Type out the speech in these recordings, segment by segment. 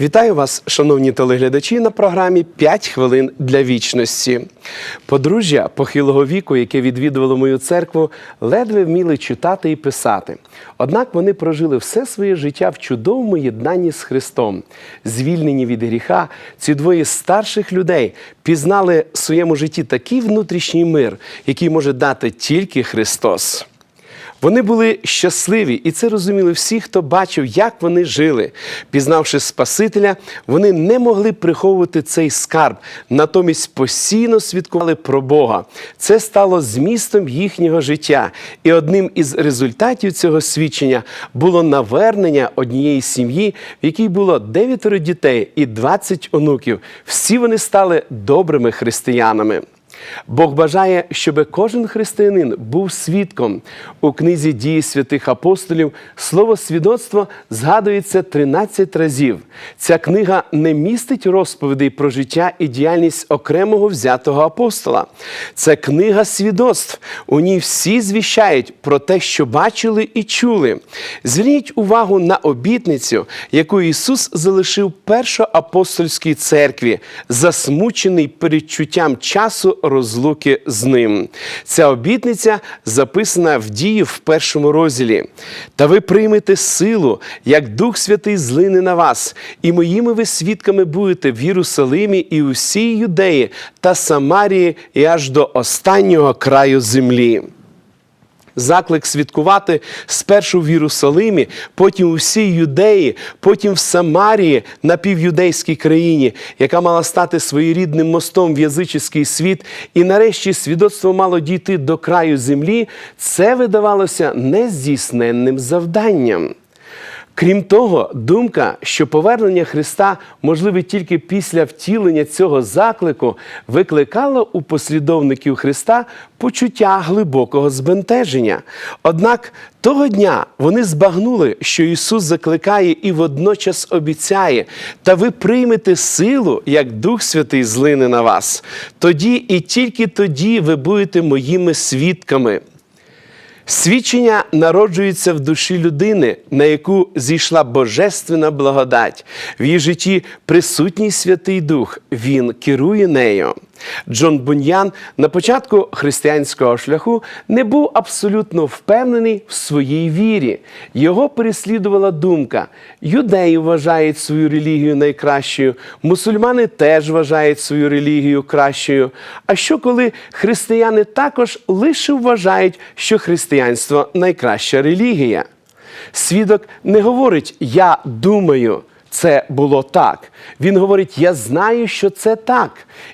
Вітаю вас, шановні телеглядачі, на програмі «5 хвилин для вічності. Подружжя похилого віку, яке відвідувало мою церкву, ледве вміли читати і писати. Однак вони прожили все своє життя в чудовому єднанні з Христом. Звільнені від гріха, ці двоє старших людей пізнали в своєму житті такий внутрішній мир, який може дати тільки Христос. Вони були щасливі, і це розуміли всі, хто бачив, як вони жили. Пізнавши Спасителя, вони не могли приховувати цей скарб, натомість постійно свідкували про Бога. Це стало змістом їхнього життя. І одним із результатів цього свідчення було навернення однієї сім'ї, в якій було дев'ятеро дітей і 20 онуків. Всі вони стали добрими християнами. Бог бажає, щоб кожен християнин був свідком. У книзі дії святих апостолів слово свідоцтво згадується 13 разів. Ця книга не містить розповідей про життя і діяльність окремого взятого апостола. Це книга свідоцтв. У ній всі звіщають про те, що бачили і чули. Зверніть увагу на обітницю, яку Ісус залишив першоапостольській церкві, засмучений передчуттям часу розлуки з ним. Ця обітниця записана в дії в першому розділі. Та ви приймете силу, як Дух Святий злине на вас, і моїми ви свідками будете в Єрусалимі і усій Юдеї та Самарії, і аж до останнього краю землі. Заклик святкувати спершу в Єрусалимі, потім у всій Юдеї, потім в Самарії, на півюдейській країні, яка мала стати своєрідним мостом в язичний світ, і нарешті свідоцтво мало дійти до краю землі, це видавалося нездійсненним завданням. Крім того, думка, що повернення Христа можливе тільки після втілення цього заклику, викликала у послідовників Христа почуття глибокого збентеження. Однак того дня вони збагнули, що Ісус закликає і водночас обіцяє, та ви приймете силу, як Дух Святий злине на вас. Тоді і тільки тоді ви будете моїми свідками. Свідчення народжується в душі людини, на яку зійшла божественна благодать. В її житті присутній Святий Дух, він керує нею. Джон Буньян на початку християнського шляху не був абсолютно впевнений в своїй вірі. Його переслідувала думка: юдеї вважають свою релігію найкращою, мусульмани теж вважають свою релігію кращою. А що коли християни також лише вважають, що християнство найкраща релігія? Свідок не говорить Я думаю. Це було так. Він говорить: Я знаю, що це так.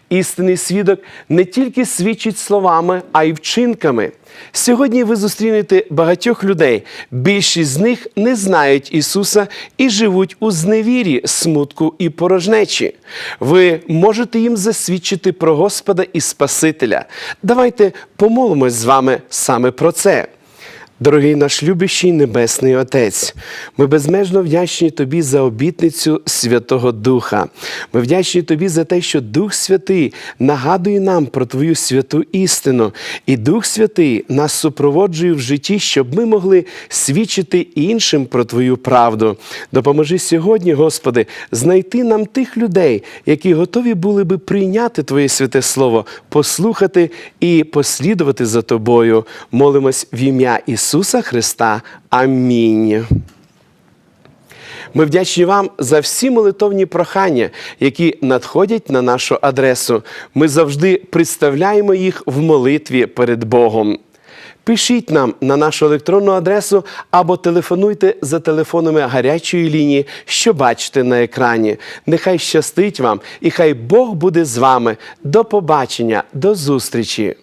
Істинний свідок не тільки свідчить словами, а й вчинками. Сьогодні ви зустрінете багатьох людей. Більшість з них не знають Ісуса і живуть у зневірі, смутку і порожнечі. Ви можете їм засвідчити про Господа і Спасителя. Давайте помолимось з вами саме про це. Дорогий наш любящий Небесний Отець, ми безмежно вдячні Тобі за обітницю Святого Духа. Ми вдячні Тобі за те, що Дух Святий нагадує нам про Твою святу істину, і Дух Святий нас супроводжує в житті, щоб ми могли свідчити іншим про Твою правду. Допоможи сьогодні, Господи, знайти нам тих людей, які готові були би прийняти Твоє святе Слово, послухати і послідувати за Тобою. Молимось в ім'я Ісуса Христа. Амінь. Ми вдячні вам за всі молитовні прохання, які надходять на нашу адресу. Ми завжди представляємо їх в молитві перед Богом. Пишіть нам на нашу електронну адресу або телефонуйте за телефонами гарячої лінії, що бачите на екрані. Нехай щастить вам і хай Бог буде з вами. До побачення, до зустрічі!